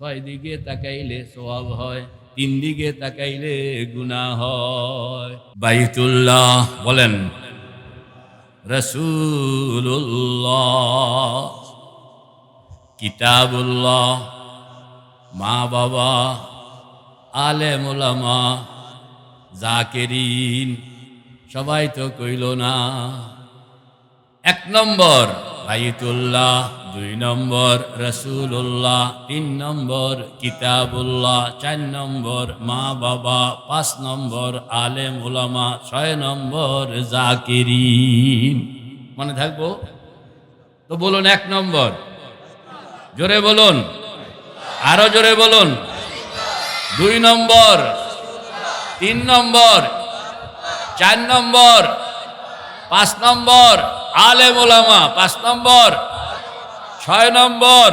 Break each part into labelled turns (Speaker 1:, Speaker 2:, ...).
Speaker 1: ছয় দিকে তাকাইলে সোয়াব হয়, তিন দিকে তাকাইলে গুণা হয়। বাইতুল্লাহ বলেন রসুল্লাহ কিতাবুল্লাহ মা বাবা আলে মোলামা জাকেরিন, সবাই তো কইল না। এক নম্বর, বাইতুল্লাহ দুই নম্বর রসুল্লাহ তিন নম্বর কিতাবুল্লাহ, চার নম্বর মা বাবা, পাঁচ নম্বর আলেম উলামা, ছয় নম্বর জাকিরিন। মনে থাকব? তো বলুন এক নম্বর। জোরে বলুন। আরও জোরে বলুন। দুই নম্বর। তিন নম্বর। চার নম্বর। পাঁচ নম্বর। আলেম ওলামা পাঁচ নম্বর। ছয় নম্বর,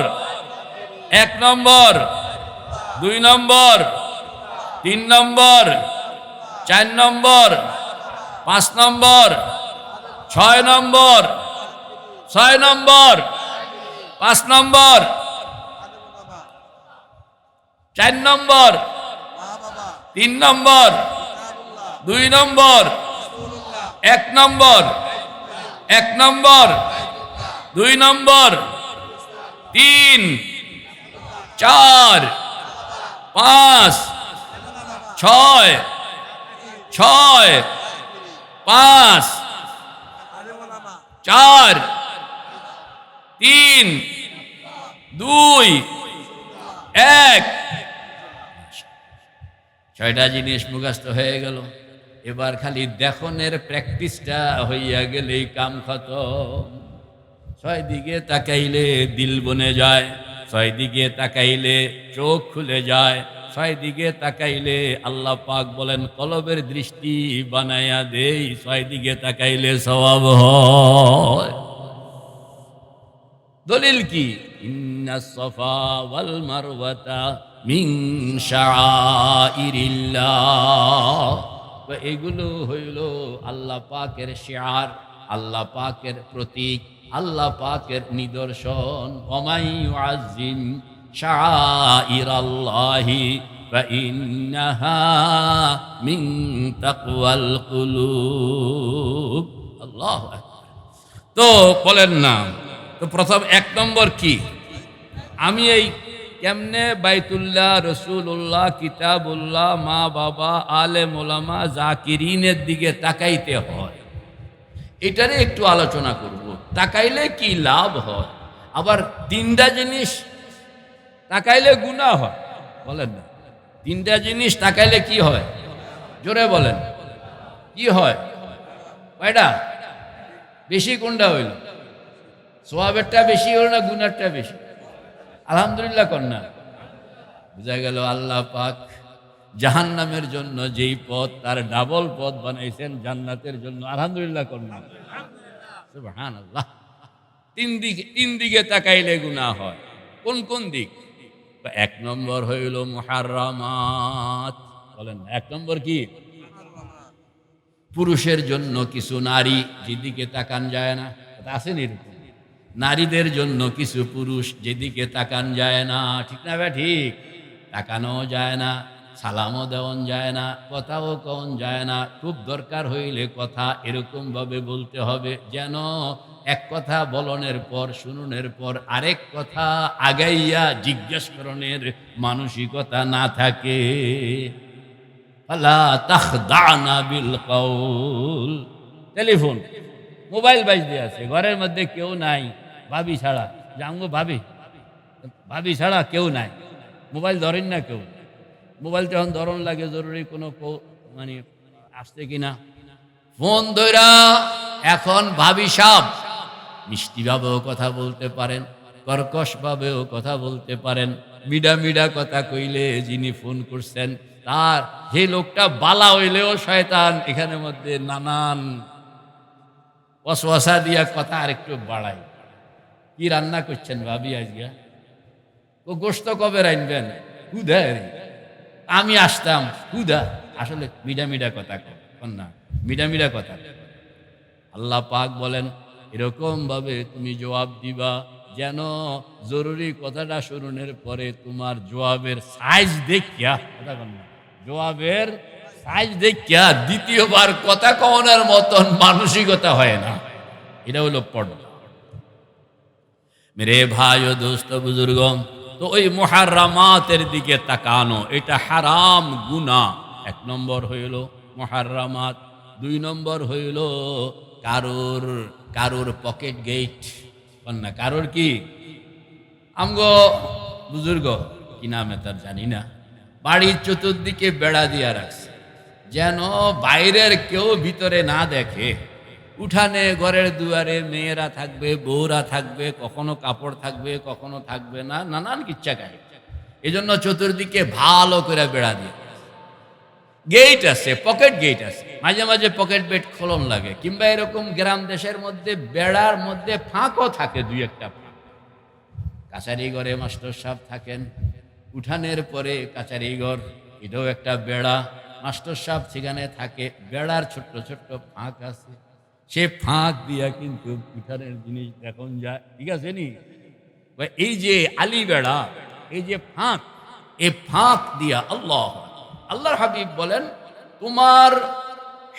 Speaker 1: এক নম্বর, দুই নম্বর, তিন নম্বর, চার নম্বর, পাঁচ নম্বর, ছয় নম্বর ছয় নম্বর, পাঁচ নম্বর, চার নম্বর, তিন নম্বর, দুই নম্বর, এক নম্বর এক নম্বর, দুই নম্বর তিন, চার, পাঁচ, ছয় ছয়, পাঁচ, চার, তিন, দুই, এক। ছয়টা জিনিস মুখস্থ হয়ে গেল। এবার খালি দেখনের প্র্যাকটিসটা হইয়া গেলেই কাম খতম। ছয় দিকে তাকাইলে দিল বনে যায় ছয় দিকে তাকাইলে চোখ খুলে যায় ছয় দিকে তাকাইলে আল্লাহ পাক বলেন, কলবের দৃষ্টি বানায়া দেই ছয় দিকে তাকাইলে স্বভাব হয়। দলিল কি? ইন্না সফা ওয়াল মারওয়াতা মিন শাআইরিল্লাহ। এগুলো হইল আল্লাহ পাকের শিয়ার, আল্লাহ পাকের প্রতীক। আল্লাহ পাকের নিদর্শন অমাই আজিম শাহরাল্লাহি আল্লাহ তো বলেন না, তো প্রথম এক নম্বর কি? আমি এই কেমনে বাইতুল্লাহ রসুল্লাহ কিতাবুল্লাহ, মা বাবা, আলে মোলামা, জাকিরিনের দিকে তাকাইতে হয়? এটারে একটু আলোচনা করব। তাকাইলে কি লাভ হয়? আবার তিনটা জিনিস তাকাইলে গুণা হয়। বলেন না। তিনটা জিনিস তাকাইলে কি হয়? জোরে বলেন। কি হয়? কয়টা? বেশি কোনটা হইল? সোয়াবেরটা বেশি হইল না গুনারটা বেশি? আলহামদুলিল্লাহ কন্যা বোঝা গেল আল্লাহ পাক জাহান্নামের জন্য যেই পথ, তার ডাবল পথ বানাইছেন জান্নাতের জন্য। আলহামদুলিল্লাহ কন্যা সুবহান আল্লাহ তিন দিকে তিন দিকে তাকাইলে গুনাহ হয়। কোন কোন দিক? এক নম্বর হইল মুহাররামাত। বলেন, এক নম্বর কি? পুরুষের জন্য কিছু নারী যেদিকে তাকান যায় না আসেন এরকম? নারীদের জন্য কিছু পুরুষ যেদিকে তাকান যায় না, ঠিক না ভাই? ঠিক। তাকানো যায় না সালামও দেওয়ান যায় না, কথাও কন যায় না। খুব দরকার হইলে কথা এরকমভাবে বলতে হবে, যেন এক কথা বলনের পর, শুনুনের পর আরেক কথা আগাইয়া জিজ্ঞেস করণের মানসিকতা না থাকে। টেলিফোন, মোবাইল বাইজ দিয়ে আছে, ঘরের মধ্যে কেউ নাই, ভাবি ছাড়া। জাঙ্গো ভাবি ভাবি ছাড়া কেউ নাই, মোবাইল ধরেন না কেউ। মোবাইল যখন ধরন লাগে জরুরি কোনো মানে আসছে কিনা? ফোন ধরা এখন ভাবি সাপ। মিষ্টিভাবেও কথা বলতে পারেন কর্কশভাবেও কথা বলতে পারেন। মিডা মিডা কথা কইলে যিনি ফোন করছেন, তার যে লোকটা বালা হইলেও শয়তান এখানের মধ্যে নানান অসওয়াসা দিয়া কথা আরেকটু বাড়াই কি রান্না করছেন ভাবি আজকে? ও গোস্ত কবে রাইনবেন হুদা আমি আসতাম। হুদা আসলে মিডা মিডা কথা না মিডা মিডা কথা আল্লাহ পাক বলেন এরকম ভাবে তুমি জবাব দিবা যেন জরুরি কথাটা শুরুনের পরে তোমার জবাবের সাইজ দেখিয়া কথা না, জবাবের সাইজ দেখিয়া দ্বিতীয়বার কথা কওয়ানোর মতন মানসিকতা হয় না। এটা হলো পর্দা। মেরে ভাই ও দোস্ত বুজুর্গ তো ওই মহারামাতের দিকে তাকানো, এটা হারাম গুনা এক নম্বর হইল মহারামাত দুই নম্বর হইল কারোর কারোর পকেট গেট। না কারোর কি? আমগো বুজুর্গ, কি নামে তার জানি না। বাড়ির চতুর্দিকে বেড়া দিয়া রাখছে। যেন বাইরের কেউ ভিতরে না দেখে। উঠানে, ঘরের দুয়ারে মেয়েরা থাকবে, বউরা থাকবে, কখনো কাপড় থাকবে, কখনো থাকবে না, নানান কিচ্ছা কাহিনী এই জন্য চতুর্দিকে ভালো করে বেড়া দিয়ে। গেট আছে, পকেট গেট আছে। মাঝে মাঝে পকেট বেট খোলন লাগে, কিংবা এরকম গ্রাম দেশের মধ্যে বেড়ার মধ্যে ফাঁকও থাকে দুই একটা ফাঁক। কাছারি ঘরে মাস্টার সাহেব থাকেন, উঠানের পরে কাছারি ঘর, এটাও একটা বেড়া। মাস্টার সাহেব সেখানে থাকে, বেড়ার ছোট্ট ছোট্ট ফাঁক আছে। সে ফাঁক দিয়া কিন্তু উঠানের জিনিস এখন যায়। ঠিক আছে নি? এই যে আলি বেড়া, এই যে ফাঁক এই ফাঁক দিয়া আল্লাহ। আল্লাহর হাবিব বলেন, তোমার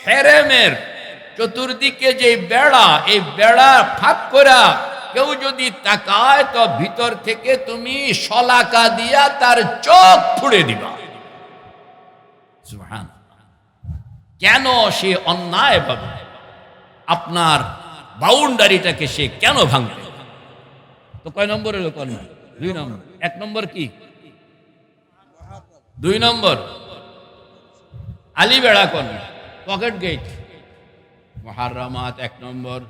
Speaker 1: হেরেমের চতুর্দিকে যে বেড়া, এই বেড়া ফাঁক করা কেউ যদি তাকায়, তো ভিতর থেকে তুমি শলাকা দিয়া তার চোখ ফুড়ে দিবা। কেন সে অন্যায় ভাবে আপনার বাউন্ডারিটাকে সে কেন ভাঙবে? তো কয় নম্বর কন্যা দুই নম্বর। এক নম্বর কি? দুই নম্বর। আলিবেড়া কন্যা পকেট গেট। মহারামাত এক নম্বর।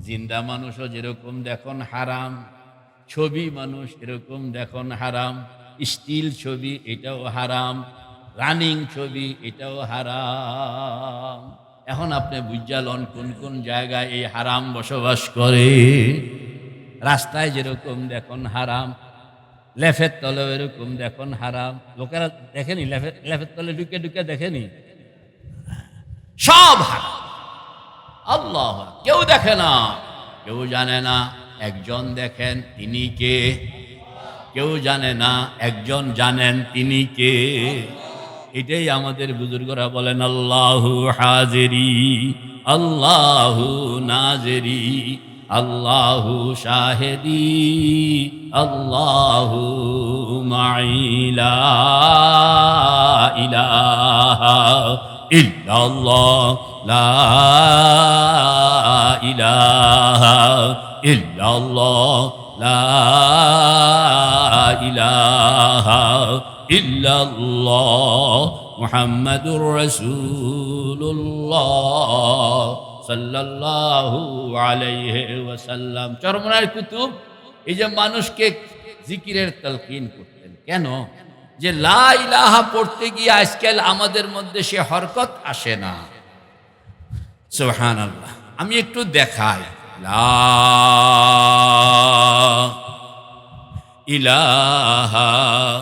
Speaker 1: জিন্দা মানুষও যেরকম দেখুন হারাম, ছবি মানুষ এরকম দেখুন হারাম, স্টিল ছবি এটাও হারাম, রানিং ছবি এটাও হারাম। এখন আপনি বুঝালন কোন কোন জায়গায় এই হারাম বসবাস করে। রাস্তায় যেরকম দেখুন হারাম, লেফের তলে এরকম দেখুন হারাম। লোকেরা দেখেনি? লেফের লেফের তলে ঢুকে ঢুকে দেখেনি? সব হারাম। আল্লাহ, কেউ দেখে না, কেউ জানে না একজন দেখেন তিনি কে। কেউ জানে না একজন জানেন তিনি কে। এটাই আমাদের বুজুর্গরা বলেন, আল্লাহু হাজেরি, আল্লাহু নাজেরি, আল্লাহু শাহেদি, আল্লাহু মাইলা ইলাহা ইল্লাল্লাহ, লা ইলাহা ইল্লাল্লাহ, লা ইলাহা ইল্লাল্লাহ মুহাম্মাদুর রাসূলুল্লাহ সাল্লাল্লাহু আলাইহি ওয়াসাল্লাম। চরমনার কুতুব, এই যে মানুষকে জিকিরের তলকিন করতেন। কেন? যে লা ইলাহা পড়তে গিয়ে আজকাল আমাদের মধ্যে সে হরকত আসে না। সুবহানাল্লাহ। আমি একটু দেখাই। লা ইলাহা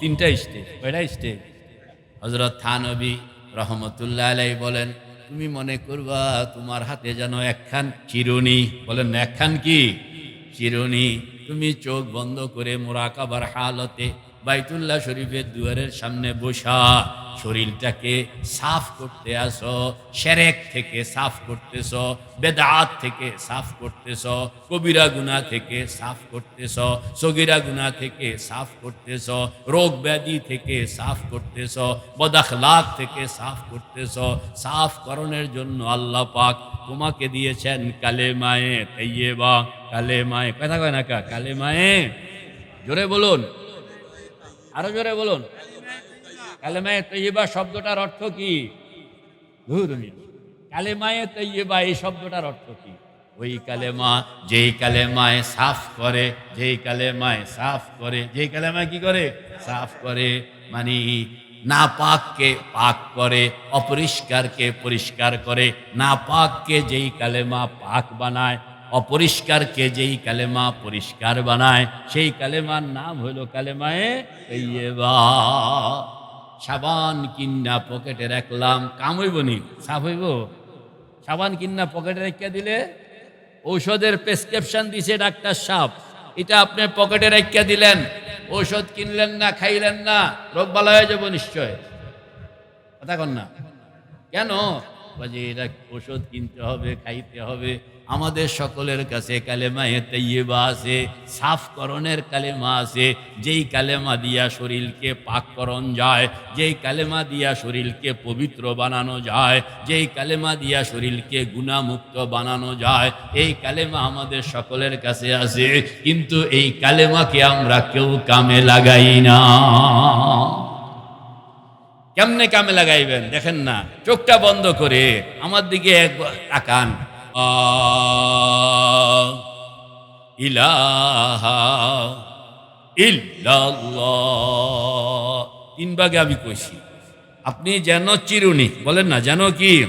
Speaker 1: তিনটা স্টেজ, কয়টা স্টেজ? হজরত থানবী রহমতুল্লাহ আলাই বলেন, তুমি মনে করবা তোমার হাতে যেন একখান চিরুনি। বলেন, একখান কি? চিরুনি। তুমি চোখ বন্ধ করে মোরাকাবার হালতে বাইতুল্লাহ শরীফের দুয়ারের সামনে বসা, শরীরটাকে সাফ করতে আসো, সেরেক থেকে সাফ করতেছ, বেদাত থেকে সাফ করতেছ, কবিরা গুনা থেকে সাফ করতেছ, সগিরা গুনা থেকে সাফ করতেছ, রোগ ব্যাধি থেকে সাফ করতেছ বদাখলাক থেকে সাফ করতেছ সাফ করণের জন্য আল্লাহ পাক তোমাকে দিয়েছেন কালে মায়ে তাইয়ে বা কালে মায়ে কথা কয় না কা কালে মায়ে জোরে বলুন। আরও জোরে বলুন। কালেমায়ে তৈবা শব্দটার অর্থ কি? ধুরমি কালেমায়ে তৈবা এই শব্দটার অর্থ কি? ওই কালেমা যেই কালেমায় সাফ করে, যেই কালেমায় সাফ করে, যেই কালেমায় কি করে? সাফ করে। মানে না পাককে পাক করে, অপরিষ্কারকে পরিষ্কার করে। না পাককে যেই কালেমা পাক বানায় অপরিষ্কারকে যেই কালেমা পরিষ্কার বানায়, সেই কালেমার নাম হইল কালেমায়ে তৈয়বা সাবান কিন্না পকেটে রাখলাম, কাম হইব নি? সাফ হইব? সাবান কিন্না পকেটে রেখে দিলে? ঔষধের প্রেসক্রিপশন দিছে ডাক্তার সাপ এটা আপনি পকেটে রাখিয়া দিলেন। ঔষধ কিনলেন না, খাইলেন না রোগ ভালো হয়ে যাব নিশ্চয়। কথা কন না? কেন? এটা ওষুধ কিনতে হবে, খাইতে হবে। আমাদের সকলের কাছে কালেমা তৈবা আছে, সাফকরণের কালেমা আছে। যেই কালেমা দিয়া শরীরকে পাককরণ যায়, যেই কালেমা দিয়া শরীরকে পবিত্র বানানো যায়, যেই কালেমা দিয়া শরীরকে গুণামুক্ত বানানো যায়, এই কালেমা আমাদের সকলের কাছে আছে। কিন্তু এই কালেমাকে আমরা কেউ কামে লাগাই না। কেমনে কামে লাগাইবেন? দেখেন না, চোখটা বন্ধ করে আমার দিকে একবার তাকান। ইলাহা তিন ভাগে আমি কইছি। আপনি যেন চিরুনি, বলেন না, যেন কি?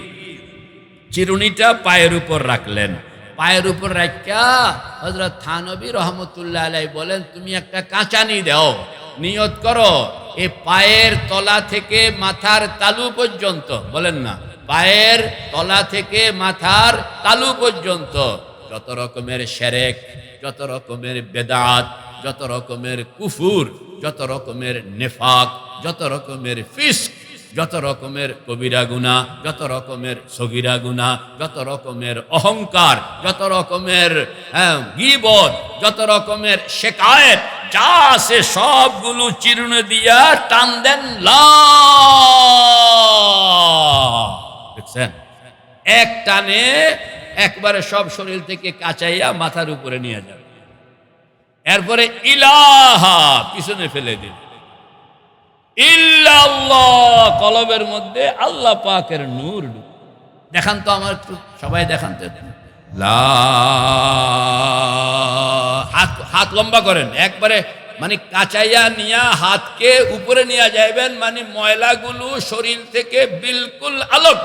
Speaker 1: চিরুনিটা পায়ের উপর রাখলেন। পায়ের উপর রাখা হজরত থানবী রহমতুল্লাহ আলাই বলেন, তুমি একটা কাঁচানি দাও, নিয়ত করো, এ পায়ের তলা থেকে মাথার তালু পর্যন্ত। বলেন না। পায়ের তলা থেকে মাথার তালু পর্যন্ত যত রকমের সেরেক যত রকমের বেদাত যত রকমের কুফুর যত রকমের নেফাক যত রকমের ফিস্ক যত রকমের কবিরা গুণা যত রকমের সগিরা গুণা যত রকমের অহংকার যত রকমের হ্যাঁ, গীবত যত রকমের শেকায়েত যা আছে সবগুলো চিরুনে দিয়া টান দেন লা দেখছেন? এক টানে একবারে সব শরীর থেকে কাচাইয়া মাথার উপরে নিয়ে যাবে। এরপরে ইলাহা পিছনে ফেলে দিন ইল্লাল্লাহ, কলবের মধ্যে আল্লাহ পাকের নূর। দেখান তো আমার সবাই দেখান তো হাত হাত লম্বা করেন। একবারে মানে কাচাইয়া নিয়া হাতকে উপরে নিয়ে যাইবেন মানে ময়লাগুলো শরীর থেকে বিলকুল আলোক।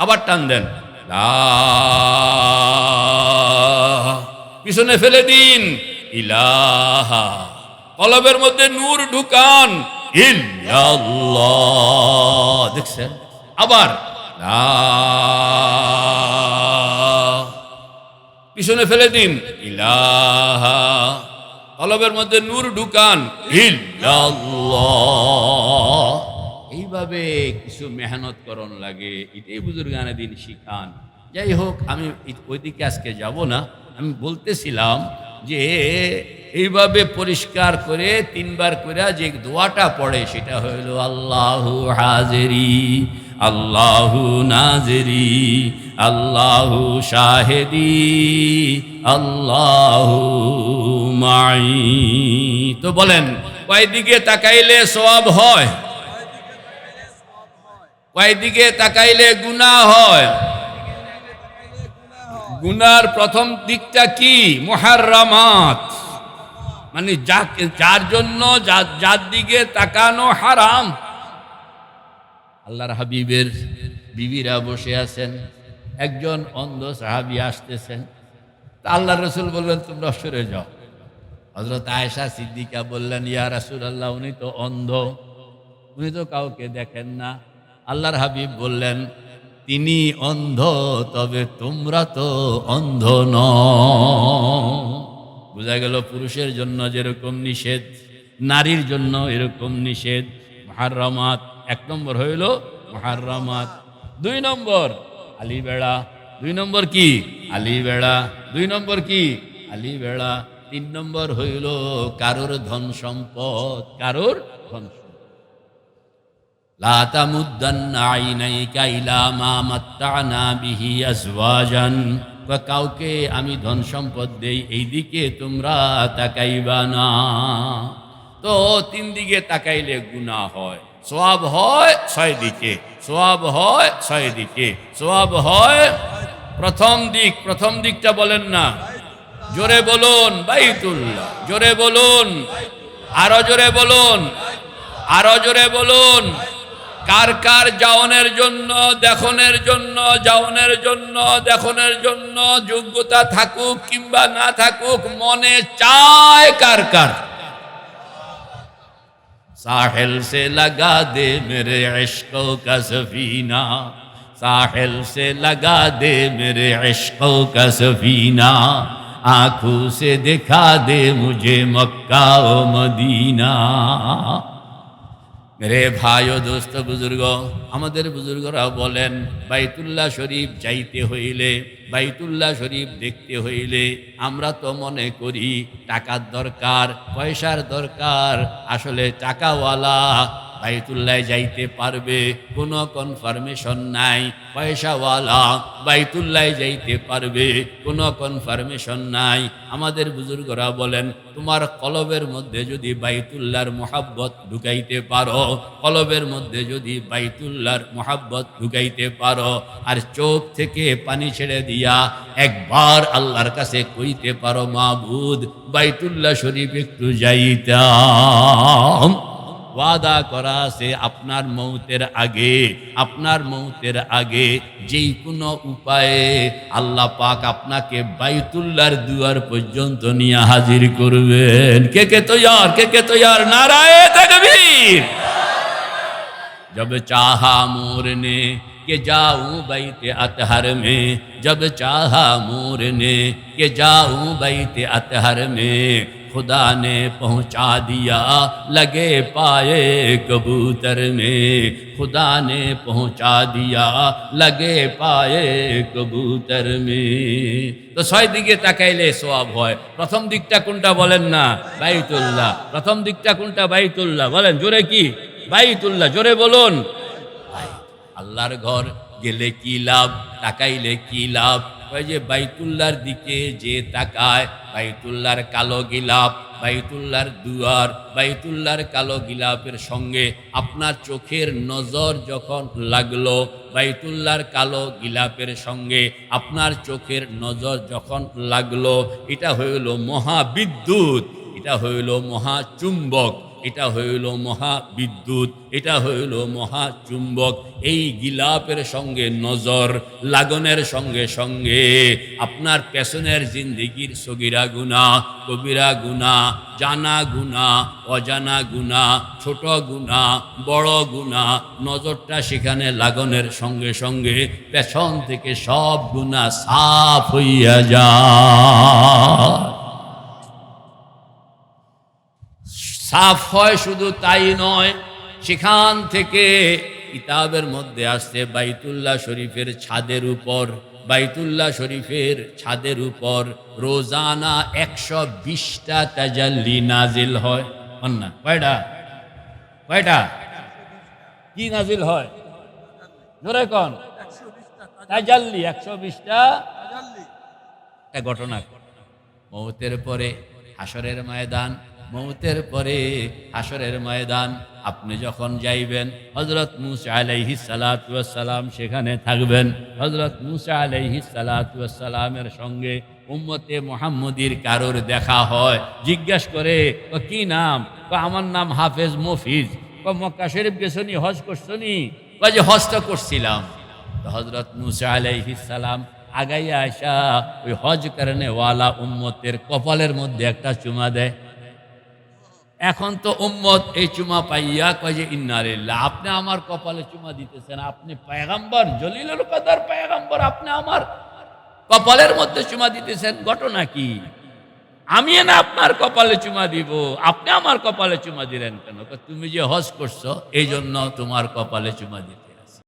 Speaker 1: আবার টান দেন। পিছনে ফেলে দিন। ইলাহা। কলবের মধ্যে নূর ঢুকান। দেখছেন? আবার। পিছনে ফেলে দিন। ইলাহা। কলবের মধ্যে নূর ঢুকান। ইল্লাল্লাহ। এইভাবে কিছু মেহনত করণ লাগে। এটাই বুজুর্গানে দিন শিখান। যাই হোক, আমি ওইদিকে আজকে যাব না। আমি বলতেছিলাম যে, এইভাবে পরিষ্কার করে তিনবার করে যে দোয়াটা পড়ে, সেটা হইল আল্লাহু হাজেরি, আল্লাহু নাজেরি, আল্লাহু শাহেদি, আল্লাহু মাই তো বলেন কয়দিকে তাকাইলে সব হয়? কয়দিকে তাকাইলে গুনাহ হয়? গুনার প্রথম দিকটা কি? মুহাররামাত। মানে যা যার জন্য যার দিকে তাকানো হারাম। আল্লাহর হাবিবের বিবিরা বসে আছেন, একজন অন্ধ সাহাবি আসতেছেন। তা আল্লাহ রসুল বললেন, তোমরা সরে যাও। হজরত আয়েশা সিদ্দিকা বললেন, ইয়া রাসুল আল্লাহ উনি তো অন্ধ। উনি তো কাউকে দেখেন না। আল্লাহর হাবিব বললেন, তিনি অন্ধ, তবে তোমরা তো অন্ধ ন বোঝা গেল পুরুষের জন্য যেরকম নিষেধ, নারীর জন্য এরকম নিষেধ। মহারমাত এক নম্বর হইল মহারমাত দুই নম্বর আলী বেড়া দুই নম্বর কি? আলী বেড়া দুই নম্বর কি? আলী বেড়া তিন নম্বর হইল কারোর ধন সম্পদ কারোর ধন لا تمدن عينيك إلى ما متعنا به أزواجا বা কাউকে আমি ধন সম্পদ দেই এই দিকে তোমরা তাকাইবা না তো তিন দিকে তাকাইলে গুনাহ হয় সোয়াব হয় ছয় দিকে সোয়াব হয় ছয় দিকে সোয়াব হয় প্রথম দিক প্রথম দিকটা বলেন না জোরে বলুন বাইতুল্লাহ জোরে বলুন আরো জোরে বলুন আরো জোরে বলুন কার কার জাওনের জন্য দেখনের জন্য জাওনের জন্য দেখনের জন্য যোগ্যতা থাকুক কিংবা না থাকুক মনে চায় কার কার साहिल से लगा दे मेरे इश्क का सफीना साहिल से लगा दे मेरे इश्कों का सफीना आंखों से दिखा दे मुझे मक्का ও মদিনা মেরে ভাই ও দোস্ত বুজুর্গ, আমাদের বুজুর্গরা বলেন, বাইতুল্লাহ শরীফ যাইতে হইলে, বাইতুল্লাহ শরীফ দেখতে হইলে আমরা তো মনে করি টাকার দরকার, পয়সার দরকার, আসলে টাকাওয়ালা বাইতুল্লাহ যাইতে পারবে, কোনো কনফার্মেশন নাই। পয়সাওয়ালা বাইতুল্লাহ যাইতে পারবে, কোনো কনফার্মেশন নাই। আমাদের বুজুর্গরা বলেন, তোমার কলবের মধ্যে যদি বাইতুল্লাহর মোহাব্বত ঢুকাইতে পারো, কলবের মধ্যে যদি বাইতুল্লাহর মোহাব্বত ঢুকাইতে পারো, আর চোখ থেকে পানি ছেড়ে দিয়া একবার আল্লাহর কাছে কইতে পারো, মাবুদ, বাইতুল্লাহ শরীফ একটু যাইতাম। ওয়াদা করা আছে আপনার মৌতের আগে, আপনার মৌতের আগে যেই কোনো উপায়ে আল্লাহ পাক আপনাকে বাইতুল্লার দুয়ার পর্যন্ত নিয়ে হাজির করবেন। কে কে তৈয়ার? কে কে তৈয়ার? নারায় তাকবীর। জব চাহা মোর নে کہ جاؤں بیت اطہر میں جب چاہا مور نے کہ جاؤں بیت اطہر মে। खुदा ने पहुंचा दिया लगे पाए कबूतर में खुदा ने पहुंचा दिया लगे पाए কবুতর মে তো ছয় দিকে তাকাইলে সোয়াব হয় প্রথম দিকটা কোনটা বলেন না বাইতুল্লাহ প্রথম দিকটা কোনটা বাইতুল্লাহ বলেন জোরে কি বাইতুল্লাহ জোরে বলুন আল্লাহর ঘর গেলে কি লাভ তাকাইলে কি লাভ ওই যে বাইতুল্লাহর দিকে যে তাকায়, বাইতুল্লাহর কালো গিলাপ বাইতুল্লার দুয়ার, বাইতুল্লাহর কালো গিলাপের সঙ্গে আপনার চোখের নজর যখন লাগল, বাইতুল্লাহর কালো গিলাপের সঙ্গে আপনার চোখের নজর যখন লাগল, এটা হইল মহাবিদ্যুৎ, এটা হইল মহাচুম্বক। এটা হইল মহাবিদ্যুৎ এটা হইল মহাচুম্বক এই গিলাপের সঙ্গে নজর, লাগনের সঙ্গে সঙ্গে আপনার পেছনের জিন্দিগির সগিরা গুণা, কবিরা গুণা, জানা গুণা, অজানা গুণা, ছোট গুণা, বড় গুণা, নজরটা সেখানে লাগনের সঙ্গে সঙ্গে পেছন থেকে সব গুণা সাফ হইয়া যায়। সাফ হয় শুধু তাই নয় সেখান থেকে কিতাবের মধ্যে আসছে বাইতুল্লাহ শরীফের ছাদের উপর। বাইতুল্লাহ শরীফের ছাদের উপর রোজানা একশো বিশটা তাজাল্লি নাজিল হয়। না কয়টা? কয়টা? কি নাজিল হয়? জোরে কন। তাজাল্লি একশো বিশটা একটা ঘটনা। মৌতের পরে হাসরের ময়দান মৌতের পরে হাসরের ময়দান। আপনি যখন যাইবেন হজরত মুসা আলাইহি সালাম সেখানে থাকবেন। হজরত মুসা আলাইহি সালামের সঙ্গে উম্মতে মোহাম্মদীর কারোর দেখা হয়। জিজ্ঞাসা করে, "ও কি নাম? আমার নাম হাফেজ মফিজ। ও মক্কা শরীফ গেছনি হজ করছনি ও যে হজটা করছিলাম। হজরত মুসা আলাইহি সালাম আগাইয়া আসা ওই হজ কারণে ওয়ালা উম্মতের কপালের মধ্যে একটা চুমা দেয়। এখন তো উম্মত এই চুমা পাইয়া কয় যে ইন্নারিল্লা আপনি আমার কপালে চুমা দিতেছেন, আপনি পায়গাম্বর, জলিলুল কাদার পায়গাম্বর, আপনি আমার কপালের মধ্যে চুমা দিতেছেন, ঘটনা কি? আমি না আপনার কপালে চুমা দিব, আপনি আমার কপালে চুমা দিলেন কেন? তুমি যে হজ করছ এই জন্য তোমার কপালে চুমা দিতে